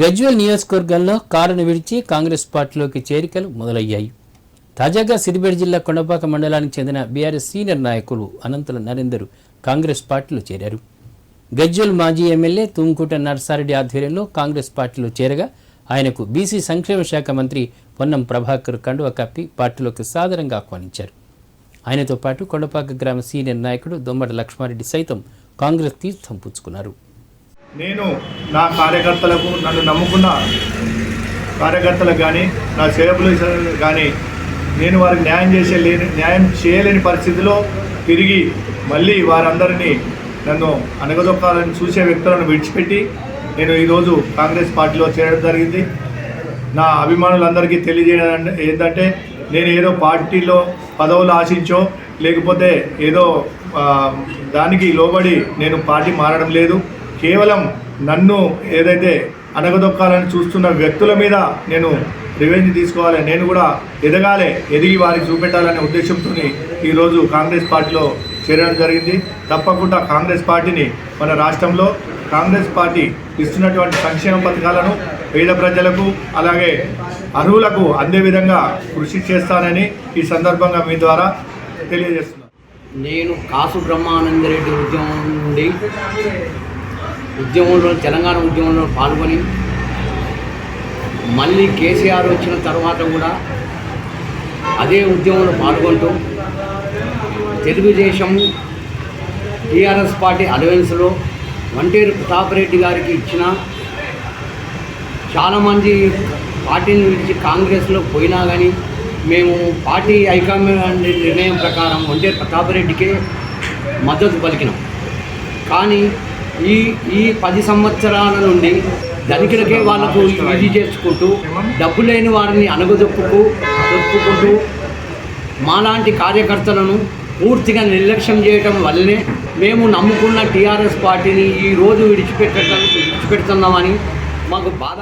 గజ్వేల్ నియోజకవర్గంలో కారును విడిచి కాంగ్రెస్ పార్టీలోకి చేరికలు మొదలయ్యాయి. తాజాగా సిద్దిపేట జిల్లా కొండపాక మండలానికి చెందిన బీఆర్ఎస్ సీనియర్ నాయకులు అనంతుల నరేందర్ కాంగ్రెస్ పార్టీలో చేరారు. గజ్వేల్ మాజీ ఎమ్మెల్యే తుంకుట నర్సారెడ్డి ఆధ్వర్యంలో కాంగ్రెస్ పార్టీలో చేరగా ఆయనకు బీసీ సంక్షేమ శాఖ మంత్రి పొన్నం ప్రభాకర్ కండువ కప్పి పార్టీలోకి సాదరంగా ఆహ్వానించారు. ఆయనతో పాటు కొండపాక గ్రామ సీనియర్ నాయకుడు దొమ్మడ లక్ష్మారెడ్డి సైతం కాంగ్రెస్ తీర్థం పుచ్చుకున్నారు. నేను నా కార్యకర్తలకు నన్ను నమ్ముకున్న కార్యకర్తలకు కానీ నా సేవకులకు కానీ నేను వారికి న్యాయం చేసే లేని న్యాయం చేయలేని పరిస్థితిలో తిరిగి మళ్ళీ వారందరినీ నన్ను అనగదొక్కాలని చూసే వ్యక్తులను విడిచిపెట్టి నేను ఈరోజు కాంగ్రెస్ పార్టీలో చేరడం జరిగింది. నా అభిమానులందరికీ తెలియజేయడం ఏంటంటే నేను ఏదో పార్టీలో పదవులు ఆశించో లేకపోతే ఏదో దానికి లోబడి నేను పార్టీ మారడం లేదు. కేవలం నన్ను ఏదైతే అనగదొక్కాలని చూస్తున్న వ్యక్తుల మీద నేను రివెంజ్ తీసుకోవాలి నేను కూడా ఎదగాలి ఎదిగి వారికి చూపెట్టాలనే ఉద్దేశంతో ఈరోజు కాంగ్రెస్ పార్టీలో చేరడం జరిగింది. తప్పకుండా కాంగ్రెస్ పార్టీని మన రాష్ట్రంలో కాంగ్రెస్ పార్టీ ఇస్తున్నటువంటి సంక్షేమ పథకాలను పేద ప్రజలకు అలాగే అర్హులకు అందే విధంగా కృషి చేస్తానని ఈ సందర్భంగా మీ ద్వారా తెలియజేస్తున్నాను. నేను కాసు బ్రహ్మానందరెడ్డి ఉద్యమం నుండి ఉద్యమంలో తెలంగాణ ఉద్యమంలో పాల్గొని మళ్ళీ కేసీఆర్ వచ్చిన తర్వాత కూడా అదే ఉద్యమంలో పాల్గొంటూ తెలుగుదేశం టీఆర్ఎస్ పార్టీ అలవెన్స్లో వంటేరు ప్రతాప్ రెడ్డి గారికి ఇచ్చిన చాలామంది పార్టీని విడిచి కాంగ్రెస్లో పోయినా కానీ మేము పార్టీ హైకమాండ్ నిర్ణయం ప్రకారం ఒంటేరు ప్రతాపరెడ్డికే మద్దతు పలికినాం. కానీ ఈ ఈ పది సంవత్సరాల నుండి ధనికులకే వాళ్ళకు ఇది చేసుకుంటూ డబ్బు లేని వారిని అనగదొప్పుకు దొప్పుకుంటూ మాలాంటి కార్యకర్తలను పూర్తిగా నిర్లక్ష్యం చేయటం వల్లనే మేము నమ్ముకున్న టీఆర్ఎస్ పార్టీని ఈ రోజు విడిచిపెట్టడం విడిచిపెడుతున్నామని మాకు బాధ